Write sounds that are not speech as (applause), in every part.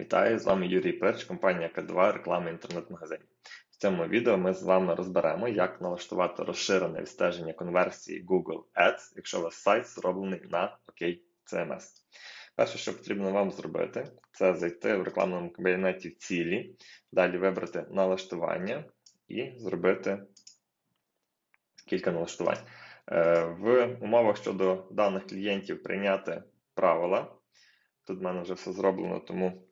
Вітаю, з вами Юрій Перч, компанія К2, реклама інтернет-магазинів. В цьому відео ми з вами розберемо, як налаштувати розширене відстеження конверсії Google Ads, якщо у вас сайт зроблений на OK CMS. Перше, що потрібно вам зробити, це зайти в рекламному кабінеті в цілі, далі вибрати налаштування і зробити кілька налаштувань. Е, в умовах щодо даних клієнтів прийняти правила. Тут в мене вже все зроблено, тому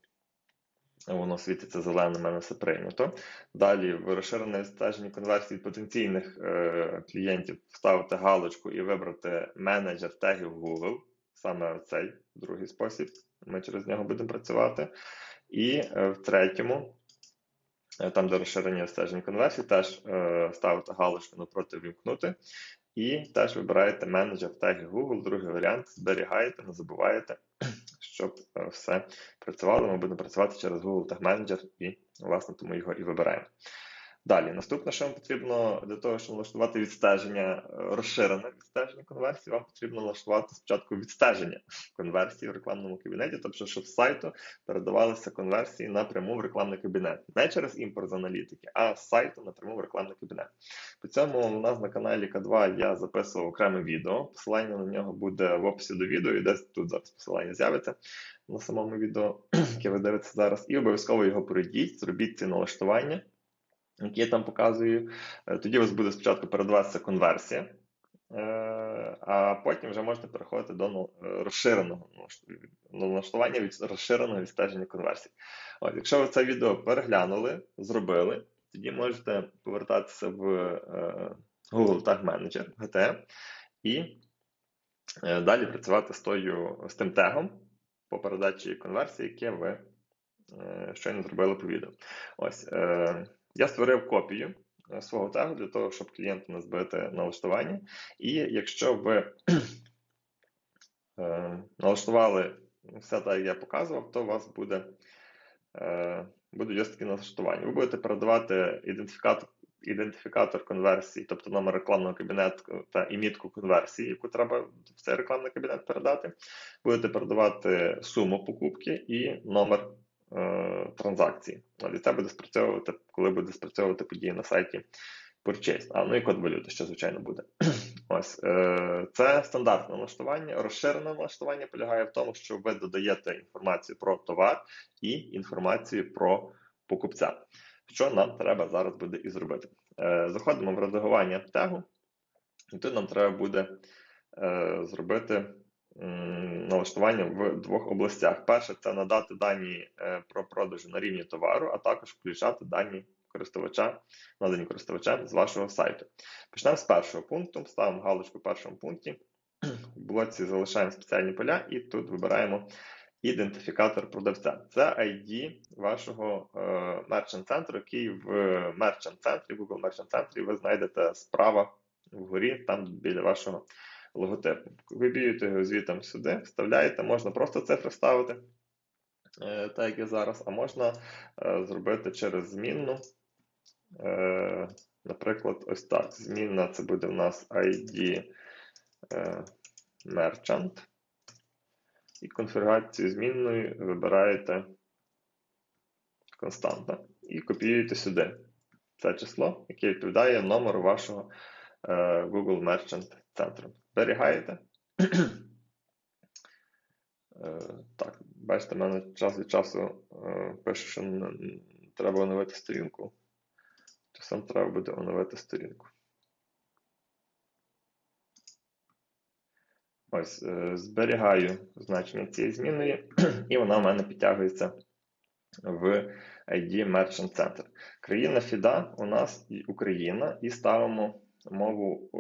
воно світиться зеленим, мене все прийнято. Далі в розширене відстеження конверсії потенційних е, клієнтів вставити галочку і вибрати менеджер тегів Google. Саме цей другий спосіб. Ми через нього будемо працювати. І е, в третьому, е, там, де розширення стеження конверсій, теж е, ставити галочку напроти вімкнути. І теж вибираєте менеджер теги Google, другий варіант, зберігаєте, не забуваєте, щоб е, все працювало. Ми будемо працювати через Google Tag Manager і, власне, тому його і вибираємо. Далі, наступне, що вам потрібно для того, щоб налаштувати відстеження, е, розширене відстеження конверсії, вам потрібно налаштувати спочатку відстеження конверсії в рекламному кабінеті, тобто, щоб з сайту передавалися конверсії напряму в рекламний кабінет. Не через імпорт з аналітики, а з сайту напряму в рекламний кабінет. По цьому у нас на каналі К2 я записував окреме відео. Посилання на нього буде в описі до відео, і десь тут зараз посилання з'явиться на самому відео, (clears throat) яке ви дивитеся зараз. І обов'язково його пройдіть, зробіть ці налаштування які я там показую. Е, тоді у вас буде спочатку передаватися конверсія, е, а потім вже можете переходити до ну, розширеного налаштування від розширеного відстеження конверсій. От, Якщо ви це відео переглянули, зробили, тоді можете повертатися в е, Google Tag Manager GTM і далі працювати з тою, з тим тегом по передачі конверсії, яке ви щойно зробили по відео. Ось. Я створив копію е, свого тегу для того, щоб клієнту не збити налаштування. І якщо ви е, налаштували все так, як я показував, то у вас буде е, будуть ось такі налаштування. Ви будете передавати ідентифікатор ідентифікатор конверсії, тобто номер рекламного кабінету та імітку конверсії, яку треба в цей рекламний кабінет передати. Будете передавати суму покупки і номер Е, транзакції. І це буде спрацьовувати, коли буде спрацьовувати події на сайті Purchase. А ну і код валюти, що звичайно буде. (clears throat) Ось е, це стандартне налаштування. Розширене налаштування полягає в тому, що ви додаєте інформацію про товар і інформацію про покупця. Що нам треба зараз буде і зробити? Е, заходимо в редагування тегу, і тут нам треба буде зробити налаштування в двох областях. Перше це надати дані е, про продажу на рівні товару, а також включати дані користувача, надані користувачем з вашого сайту. Почнемо з першого пункту. Ставимо галочку в першому пункті. В блоці залишаємо спеціальні поля, і тут вибираємо ідентифікатор продавця. Це ID вашого Merchant центру, який в Merchant центрі, Google Merchant центрі ви знайдете справа вгорі, там біля вашого логотипу. Виб'єте його звітом сюди, вставляєте, можна просто цифри ставити, е, так як я зараз, а можна е, зробити через змінну. Е, наприклад, ось так. Змінна це буде в нас ID Merchant. І конфігурацію змінної вибираєте константа і копіюєте сюди. Це число, яке відповідає номеру вашого Google Merchant центру зберігаєте. Е, так, бачите, в мене час від часу е, пише, що треба оновити сторінку. Часом треба буде оновити сторінку. Ось, е, зберігаю значення цієї зміни, і вона в мене підтягується в ID Merchant Center. Країна FIDA у нас Україна, і ставимо мову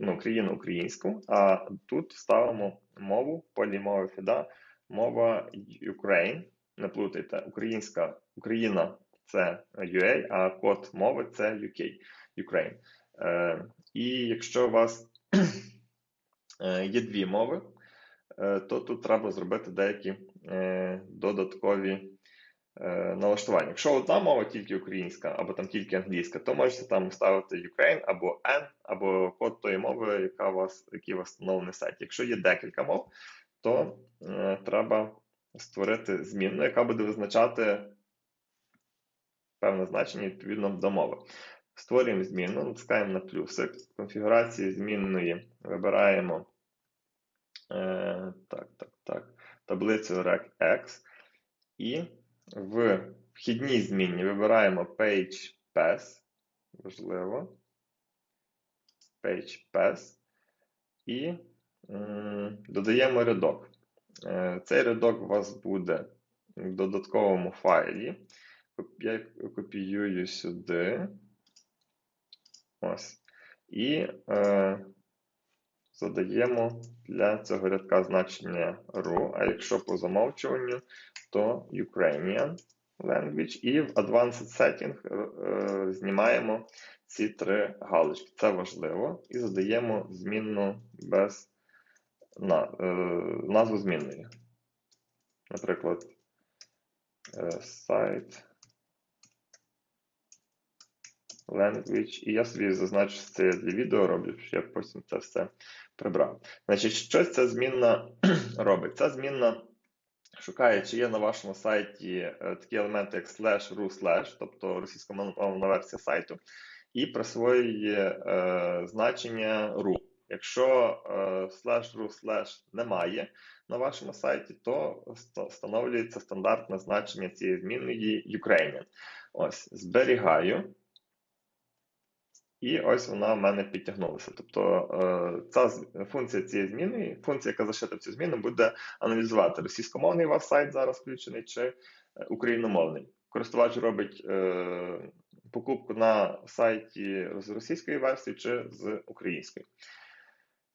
ну, країну українську, а тут ставимо мову полі мови ФІДА, мова Ukraine. Не плутайте, українська Україна це UA, а код мови це UK, Ukraine. Е, І якщо у вас е, є дві мови, е, то тут треба зробити деякі е, додаткові Е, налаштування. Якщо одна мова тільки українська, або там тільки англійська, то можете там ставити Ukraine або N, або код тої мови, яка у вас, який у вас встановлений сайт. Якщо є декілька мов, то е, треба створити змінну, яка буде визначати певне значення відповідно до мови. Створюємо зміну, натискаємо на плюсик. В конфігурації змінної вибираємо е, так, так, так, таблицю regX. І в вхідній зміні вибираємо Page Pass. Важливо. Page Pass. І додаємо рядок. Е, цей рядок у вас буде в додатковому файлі. Я копіюю сюди. Ось. І е, задаємо для цього рядка значення RU, а якщо по замовчуванню, то Ukrainian language. І в Advanced Setting знімаємо ці три галочки. Це важливо. І задаємо змінну без на, е, назву змінної. Наприклад, сайт language. І я собі зазначу, що це я для відео роблю, що я потім це все прибрав. Значить, щось ця змінна (clears throat) робить. Ця змінна шукає, чи є на вашому сайті е, такі елементи, як slash, ru, slash, тобто російськомовна версія сайту, і присвоює е, значення ru. Якщо slash ru slash немає на вашому сайті, то встановлюється стандартне значення цієї змінної Ukrainian. Ось, зберігаю. І ось вона в мене підтягнулася. Тобто е, ця функція цієї зміни, функція, яка зашита в цю зміну, буде аналізувати російськомовний ваш сайт зараз включений чи е, україномовний. Користувач робить е, покупку на сайті з російської версії чи з української.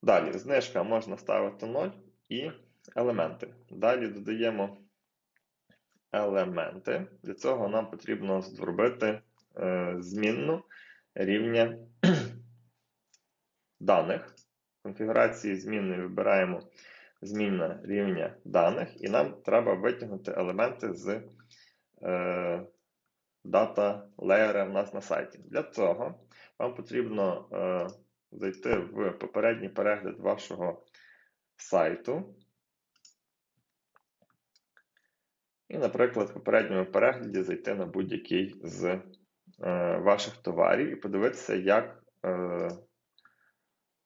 Далі, знижка можна ставити 0 і елементи. Далі додаємо елементи. Для цього нам потрібно зробити змінну рівня (clears throat) даних. В конфігурації змінної вибираємо змінна рівня даних, і нам треба витягнути елементи з е, дата леєра в нас на сайті. Для цього вам потрібно е, зайти в попередній перегляд вашого сайту. І, наприклад, в попередньому перегляді зайти на будь-який з ваших товарів і подивитися, як е,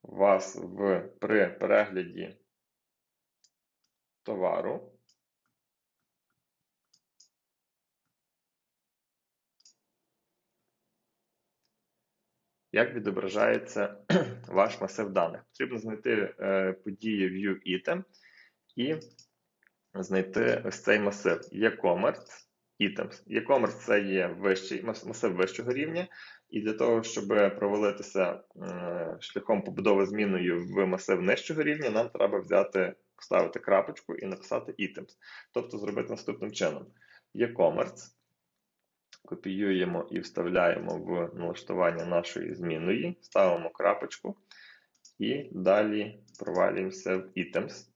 вас в, при перегляді товару як відображається (clears throat) ваш масив даних. Потрібно знайти е, події View Item і знайти ось цей масив e-commerce items. E-commerce це є вищий масив вищого рівня, і для того, щоб провалитися е, шляхом побудови зміною в масив нижчого рівня, нам треба взяти, поставити крапочку і написати items. Тобто зробити наступним чином: e-commerce. Копіюємо і вставляємо в налаштування нашої змінної, ставимо крапочку, і далі провалюємося в items.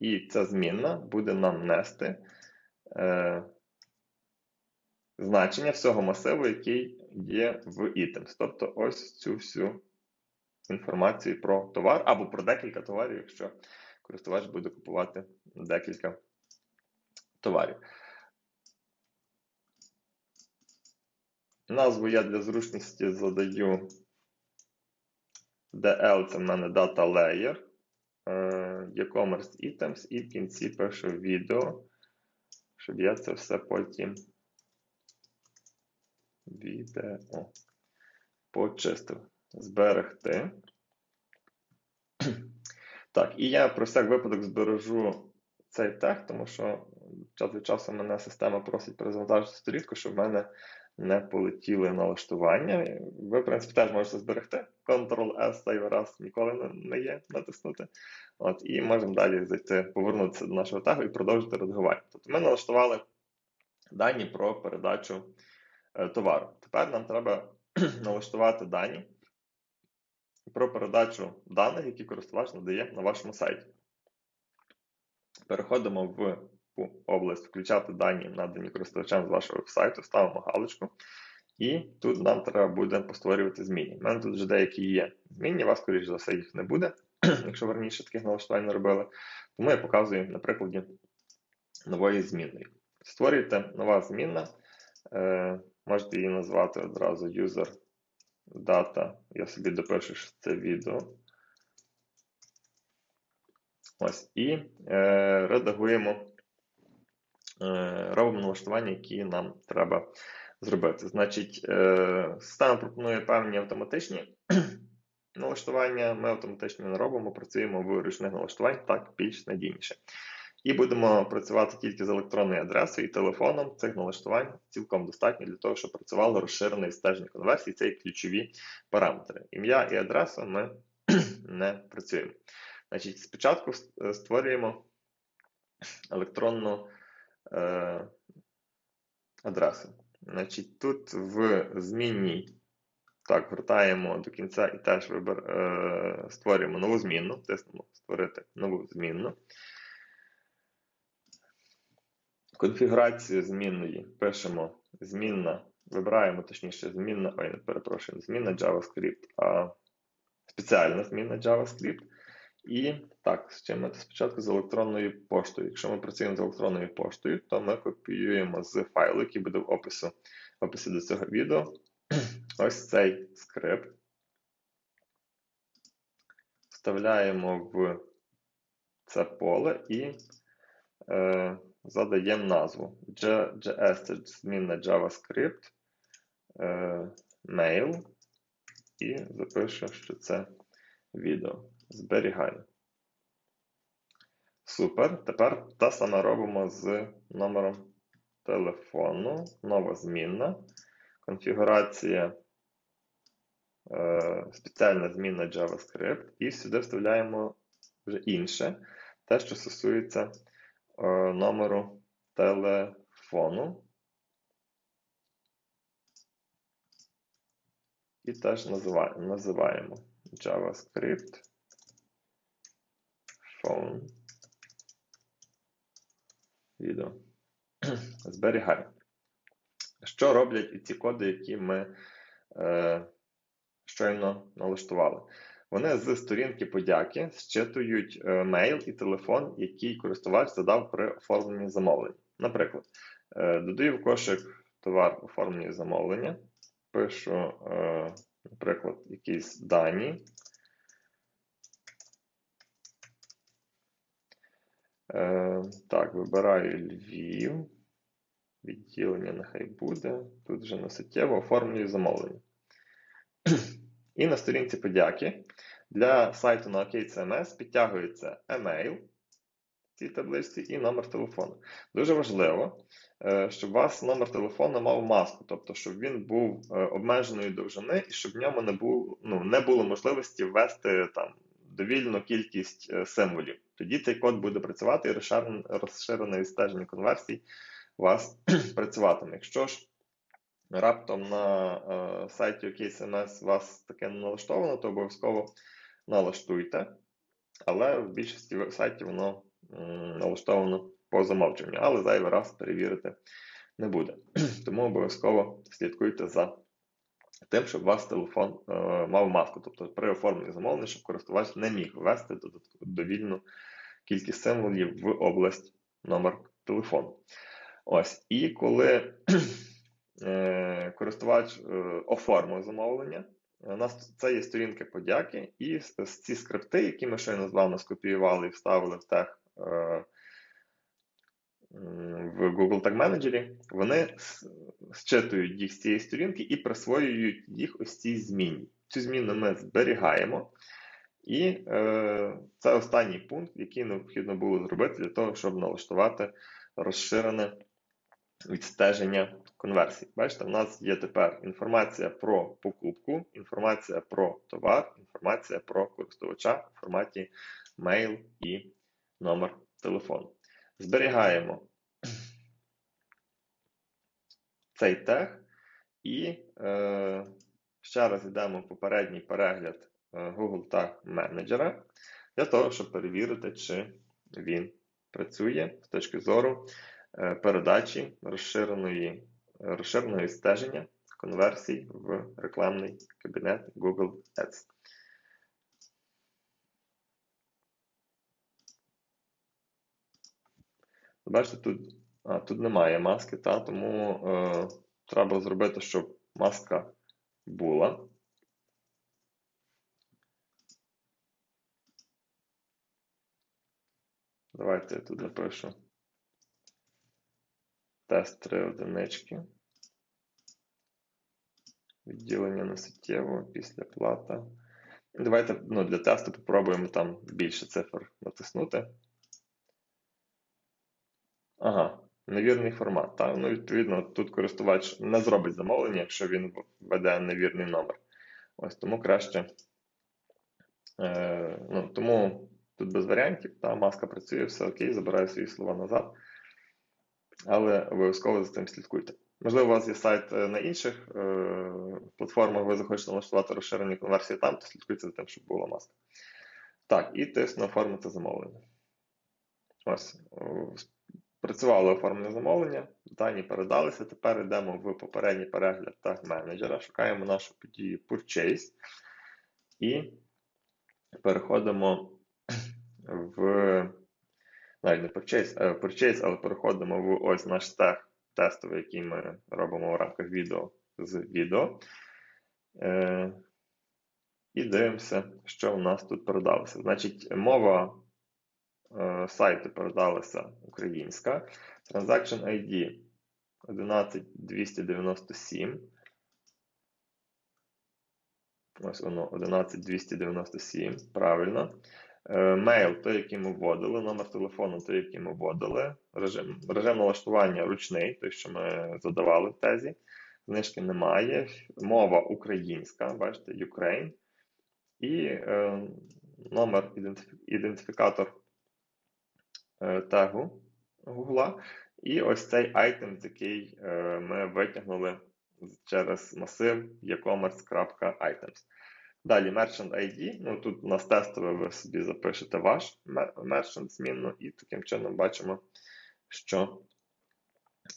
І ця змінна буде нам нести е, значення всього масиву, який є в items. Тобто ось цю всю інформацію про товар або про декілька товарів, якщо користувач буде купувати декілька товарів. Назву я для зручності задаю DL, це в мене Data Layer, е, e-commerce items, і в кінці пишу відео, щоб я це все потім відео. Почистив. Зберегти. Так, і я про всяк випадок збережу цей тег, тому що час від часу мене система просить перезавантажити сторінку, щоб в мене не полетіли налаштування. Ви, в принципі, теж можете зберегти. Ctrl-S цей раз ніколи не є натиснути. От, І можемо далі зайти, повернутися до нашого тегу і продовжити редагування. Тобто ми налаштували дані про передачу товару. Тепер нам треба (clears throat) налаштувати дані про передачу даних, які користувач надає на вашому сайті. Переходимо в область включати дані, надані користувачам з вашого веб-сайту, ставимо галочку. І тут нам треба буде постворювати зміни. У мене тут вже деякі є змінні, у вас, скоріш за все, їх не буде, (clears throat) якщо ви раніше таких налаштувань не робили. Тому я показую на прикладі нової змінної. Створюєте нова змінна, е, можете її назвати одразу user data. Я собі допишу, що це відео. Ось, І е, редагуємо, е, робимо налаштування, які нам треба зробити. Значить, е, система пропонує певні автоматичні (clears throat) налаштування. Ми автоматично не робимо, працюємо в ручних налаштувань так більш надійніше. І будемо працювати тільки з електронною адресою і телефоном. Цих налаштувань цілком достатньо для того, щоб працювало розширене стеження конверсії. Це є ключові параметри. Ім'я і адресу ми (clears throat) не працюємо. Значить, Спочатку створюємо електронну е, адресу. Значить, Тут в змінній так, вертаємо до кінця і теж вибер, е, створюємо нову змінну, тиснемо Створити нову змінну. Конфігурацію змінної пишемо змінна, вибираємо, точніше, змінна, ой, не перепрошую, змінна JavaScript, а спеціальна змінна JavaScript. І так, з чим ми спочатку з електронною поштою. Якщо ми працюємо з електронною поштою, то ми копіюємо з файлу, який буде в опису, в описі до цього відео. (clears throat) Ось цей скрипт. Вставляємо в це поле і е, задаємо назву. JS це змінна JavaScript, е, mail і запишу, що це відео. Зберігаю. Супер. Тепер те саме робимо з номером телефону. Нова змінна. Конфігурація. Е, спеціальна змінна JavaScript. І сюди вставляємо вже інше. Те, що стосується номеру телефону. І теж називаємо JavaScript phone. Відео. (clears throat) Зберігаю. Що роблять ці коди, які ми е, щойно налаштували? Вони з сторінки подяки зчитують е, мейл і телефон, який користувач задав при оформленні замовлення. Наприклад, е, додаю в кошик товар оформлення замовлення, пишу, е, наприклад, якісь дані. Так, вибираю Львів. Відділення нехай буде. Тут вже не суттєво оформлюю замовлення. І на сторінці подяки для сайту на OKCMS підтягується емейл в цій табличці і номер телефону. Дуже важливо, е, щоб у вас номер телефону мав маску, тобто, щоб він був е, обмеженої довжини і щоб в ньому не було ну, не було можливості ввести там довільну кількість е, символів. Тоді цей код буде працювати і розширене відстеження конверсій у вас (clears throat) працюватиме. Якщо ж раптом на е, сайті OKSMS вас таке не налаштовано, то обов'язково налаштуйте. Але в більшості сайтів воно налаштовано по замовченню, але зайвий раз перевірити не буде. (clears throat) Тому обов'язково слідкуйте за тим, щоб у вас телефон е, мав маску. Тобто при оформленні замовлення, щоб користувач не міг ввести довільну кількість символів в область номер телефону. Ось, І коли е, (clears throat) користувач е, оформив замовлення, у нас це є сторінки подяки, і ці скрипти, які ми щойно з вами скопіювали і вставили в тех е, в Google Tag Manager, вони зчитують їх з цієї сторінки і присвоюють їх ось цій зміні. Цю зміну ми зберігаємо. І е, це останній пункт, який необхідно було зробити для того, щоб налаштувати розширене відстеження конверсій. Бачите, в нас є тепер інформація про покупку, інформація про товар, інформація про користувача в форматі mail і номер телефону. Зберігаємо цей тег і е, ще раз йдемо в попередній перегляд е, Google Tag менеджера для того, щоб перевірити, чи він працює з точки зору передачі розширеної, розширеної стеження конверсій в рекламний кабінет Google Ads. Бачите, тут, а, тут немає маски, та, тому е, треба зробити, щоб маска була. Давайте я тут запишу тест 3 одинички. Відділення несуттєво після плата. Давайте ну, для тесту попробуємо там більше цифр натиснути. Ага, невірний формат. Так? Ну, відповідно, тут користувач не зробить замовлення, якщо він введе невірний номер. Ось тому краще. Е, ну, Тому тут без варіантів, та маска працює, все окей, забираю свої слова назад. Але обов'язково за цим слідкуйте. Можливо, у вас є сайт е, на інших е, платформах, ви захочете налаштувати розширені конверсії там, то слідкуйте за тим, щоб була маска. Так, і тисну оформити замовлення. Ось. Працювало оформлення замовлення, дані передалися. Тепер йдемо в попередній перегляд тег менеджера, шукаємо нашу подію Purchase і переходимо в навіть не Purchase, а Purchase, але переходимо в ось наш тег тестовий, який ми робимо в рамках відео з відео. Е, І дивимося, що у нас тут передалося. Значить, мова е, сайту передалася українська. Transaction ID 11297. Ось воно 11297. Правильно. Е, мейл, той, який ми вводили, номер телефону, той, який ми вводили, режим режим налаштування ручний, той, що ми задавали в тезі. Знижки немає. Мова українська, бачите, Ukraine. І е, номер ідентифікатор е, тегу Google. І ось цей айтем, який е, ми витягнули через масив e-commerce.items. Далі Merchant ID. Ну, Тут у нас тестове, ви собі запишете ваш Merchant змінну, і таким чином бачимо, що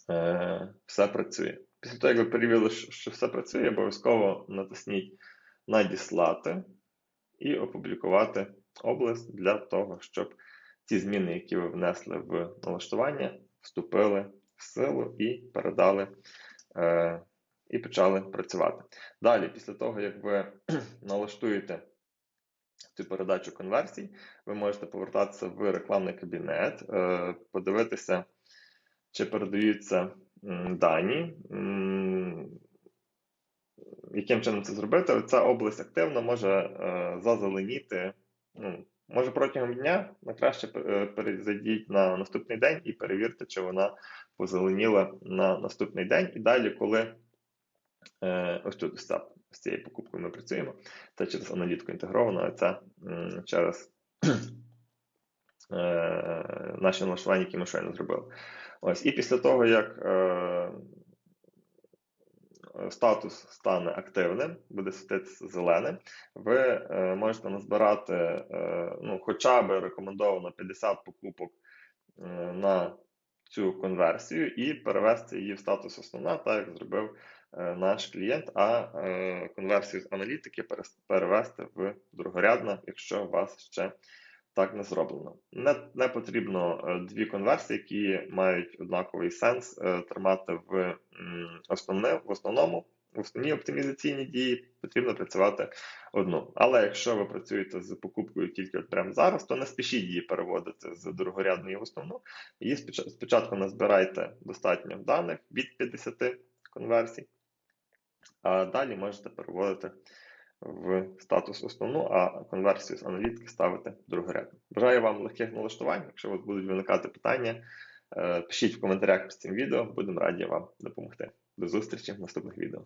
е, все працює. Після того, як ви перевірили, що все працює, обов'язково натисніть Надіслати і опублікувати область для того, щоб ті зміни, які ви внесли в налаштування, вступили в силу і передали. Е, і почали працювати. Далі, після того, як ви (clears throat) налаштуєте цю передачу конверсій, ви можете повертатися в рекламний кабінет, е, подивитися, чи передаються дані. Яким чином це зробити? Ця область активно може е, зазеленіти. Ну, Може протягом дня на краще е, перезайдіть на наступний день і перевірте, чи вона позеленіла на наступний день. І далі, коли ось тут з цією покупкою ми працюємо. Це через аналітику інтегровано, а це через е, наші налаштування, які ми щойно зробили. Ось, І після того, як е, статус стане активним, буде світитися зеленим, ви можете назбирати ну, хоча б рекомендовано 50 покупок на цю конверсію і перевести її в статус основна, так як зробив Е, наш клієнт, а е, конверсію з аналітики перевести в другорядно, якщо у вас ще так не зроблено. Не не потрібно е, дві конверсії, які мають однаковий сенс тримати в основне, в основному. В основній оптимізаційній дії потрібно працювати одну. Але якщо ви працюєте з покупкою тільки от прямо зараз, то не спішіть її переводити з другорядної в основну. Її спочатку назбирайте достатньо даних від 50 конверсій, а далі можете переводити в статус основну, а конверсію з аналітики ставити другорядно. Бажаю вам легких налаштувань. Якщо у вас будуть виникати питання, е, пишіть в коментарях під цим відео, будемо раді вам допомогти. До зустрічі в наступних відео.